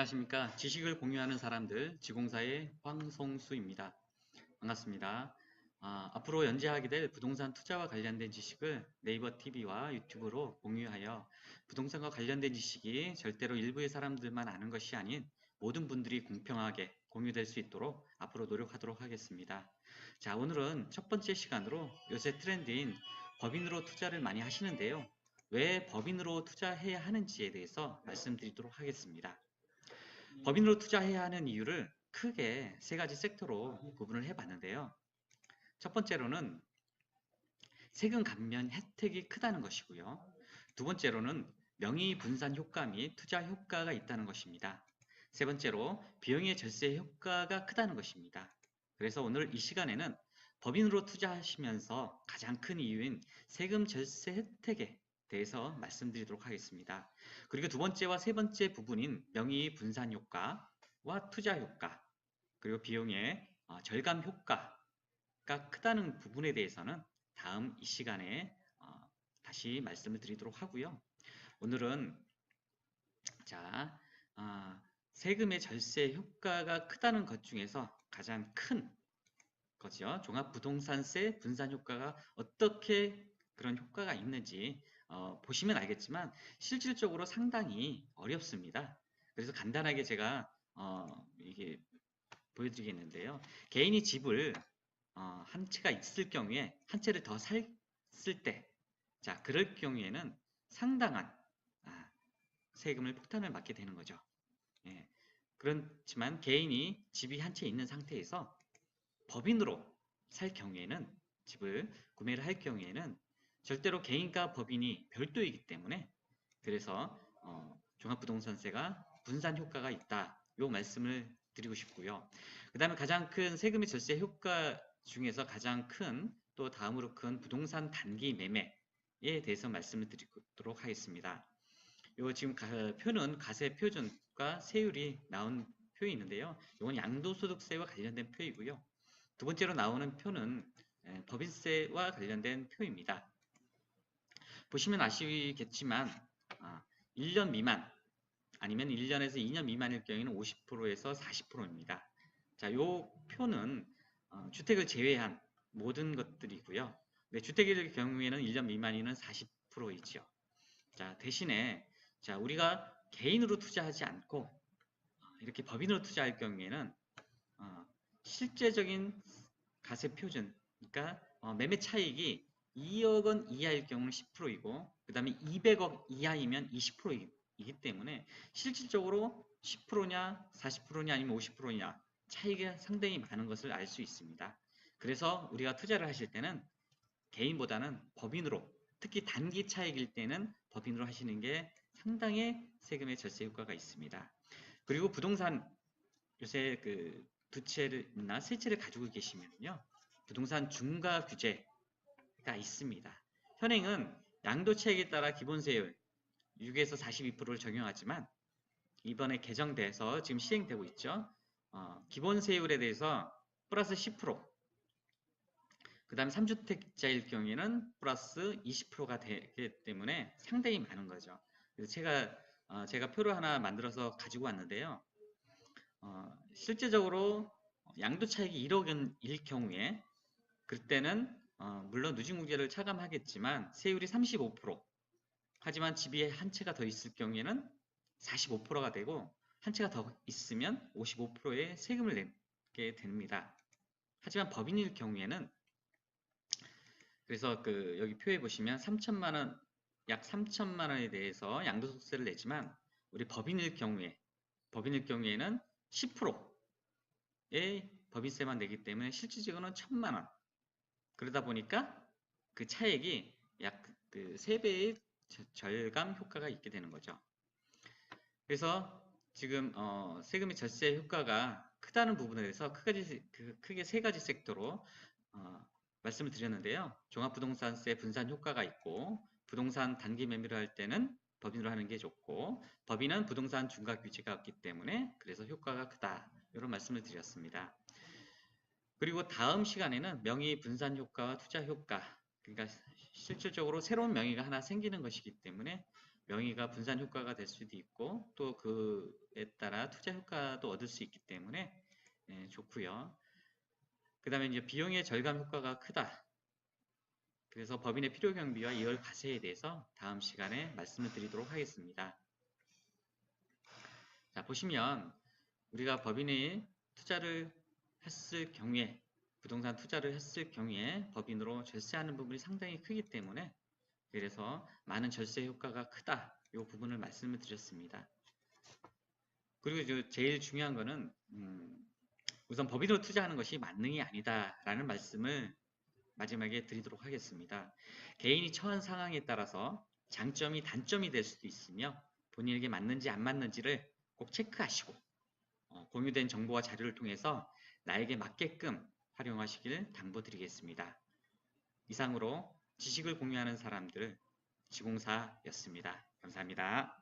안녕하십니까. 지식을 공유하는 사람들, 지공사의 황송수입니다. 반갑습니다. 아, 앞으로 연재하게 될 부동산 투자와 관련된 지식을 네이버 TV와 유튜브로 공유하여 부동산과 관련된 지식이 절대로 일부의 사람들만 아는 것이 아닌 모든 분들이 공평하게 공유될 수 있도록 앞으로 노력하도록 하겠습니다. 자, 오늘은 첫 번째 시간으로 요새 트렌드인 법인으로 투자를 많이 하시는데요. 왜 법인으로 투자해야 하는지에 대해서 말씀드리도록 하겠습니다. 법인으로 투자해야 하는 이유를 크게 세 가지 섹터로 구분을 해 봤는데요. 첫 번째로는 세금 감면 혜택이 크다는 것이고요. 두 번째로는 명의 분산 효과 및 투자 효과가 있다는 것입니다. 세 번째로 비용의 절세 효과가 크다는 것입니다. 그래서 오늘 이 시간에는 법인으로 투자하시면서 가장 큰 이유인 세금 절세 혜택에 대해서 말씀드리도록 하겠습니다. 그리고 두 번째와 세 번째 부분인 명의 분산 효과와 투자 효과 그리고 비용의 어, 절감 효과가 크다는 부분에 대해서는 다음 이 시간에 어, 다시 말씀을 드리도록 하고요. 오늘은 자 어, 세금의 절세 효과가 크다는 것 중에서 가장 큰 거죠. 종합부동산세 분산 효과가 어떻게 그런 효과가 있는지 어, 보시면 알겠지만 실질적으로 상당히 어렵습니다. 그래서 간단하게 제가 어, 이게 보여드리겠는데요. 개인이 집을 어, 한 채가 있을 경우에 한 채를 더 샀을 때, 자 그럴 경우에는 상당한 아, 세금을 폭탄을 맞게 되는 거죠. 예. 그렇지만 개인이 집이 한 채 있는 상태에서 법인으로 살 경우에는 집을 구매를 할 경우에는 절대로 개인과 법인이 별도이기 때문에 그래서 어, 종합부동산세가 분산 효과가 있다. 요 말씀을 드리고 싶고요. 그 다음에 가장 큰 세금의 절세 효과 중에서 가장 큰 또 다음으로 큰 부동산 단기 매매에 대해서 말씀을 드리도록 하겠습니다. 요 지금 가, 표는 가세 표준과 세율이 나온 표에 있는데요. 이건 양도소득세와 관련된 표이고요. 두 번째로 나오는 표는 법인세와 관련된 표입니다. 보시면 아시겠지만 1년 아, 미만 아니면 1년에서 2년 미만일 경우에는 50%에서 40%입니다. 자, 요 표는 어, 주택을 제외한 모든 것들이고요. 네, 주택일 경우에는 1년 미만이는 40%이죠. 자, 대신에 자, 우리가 개인으로 투자하지 않고 어, 이렇게 법인으로 투자할 경우에는 어, 실제적인 가세 표준, 그러니까 어, 매매 차익이 2억 원 이하일 경우는 10%이고 그 다음에 200억 이하이면 20%이기 때문에 실질적으로 10%냐 40%냐 아니면 50%냐 차이가 상당히 많은 것을 알 수 있습니다. 그래서 우리가 투자를 하실 때는 개인보다는 법인으로 특히 단기 차익일 때는 법인으로 하시는 게 상당히 세금의 절세 효과가 있습니다. 그리고 부동산 요새 그 두 채나 세 채를 가지고 계시면요. 부동산 중과 규제 가 있습니다. 현행은 양도차익에 따라 기본세율 6에서 42%를 적용하지만 이번에 개정돼서 지금 시행되고 있죠. 어, 기본세율에 대해서 플러스 10%, 그 다음에 3주택자일 경우에는 플러스 20%가 되기 때문에 상당히 많은 거죠. 그래서 제가 어, 제가 표를 하나 만들어서 가지고 왔는데요. 어, 실제적으로 양도차익이 1억일 경우에 그때는 어, 물론 누진공제를 차감하겠지만 세율이 35% 하지만 집이 한 채가 더 있을 경우에는 45%가 되고 한 채가 더 있으면 55%의 세금을 내게 됩니다. 하지만 법인일 경우에는 그래서 그 여기 표에 보시면 3천만 원, 약 3천만 원에 대해서 양도소득세를 내지만 우리 법인일 경우에 법인일 경우에는 10%의 법인세만 내기 때문에 실질적으로는 1천만 원 그러다 보니까 그 차액이 약 그 3배의 절감 효과가 있게 되는 거죠. 그래서 지금 어 세금의 절세 효과가 크다는 부분에 대해서 크게, 크게 세 가지 섹터로 어 말씀을 드렸는데요. 종합부동산세 분산 효과가 있고 부동산 단기 매매를 할 때는 법인으로 하는 게 좋고 법인은 부동산 중과 규제가 없기 때문에 그래서 효과가 크다 이런 말씀을 드렸습니다. 그리고 다음 시간에는 명의 분산 효과와 투자 효과 그러니까 실질적으로 새로운 명의가 하나 생기는 것이기 때문에 명의가 분산 효과가 될 수도 있고 또 그에 따라 투자 효과도 얻을 수 있기 때문에 예, 좋고요. 그 다음에 이제 비용의 절감 효과가 크다. 그래서 법인의 필요 경비와 이월 과세에 대해서 다음 시간에 말씀을 드리도록 하겠습니다. 자, 보시면 우리가 법인이 투자를 했을 경우에 부동산 투자를 했을 경우에 법인으로 절세하는 부분이 상당히 크기 때문에 그래서 많은 절세 효과가 크다. 이 부분을 말씀을 드렸습니다. 그리고 이제 제일 중요한 거는 음, 우선 법인으로 투자하는 것이 만능이 아니다라는 말씀을 마지막에 드리도록 하겠습니다. 개인이 처한 상황에 따라서 장점이 단점이 될 수도 있으며 본인에게 맞는지 안 맞는지를 꼭 체크하시고 어, 공유된 정보와 자료를 통해서 나에게 맞게끔 활용하시길 당부드리겠습니다. 이상으로 지식을 공유하는 사람들 지공사였습니다. 감사합니다.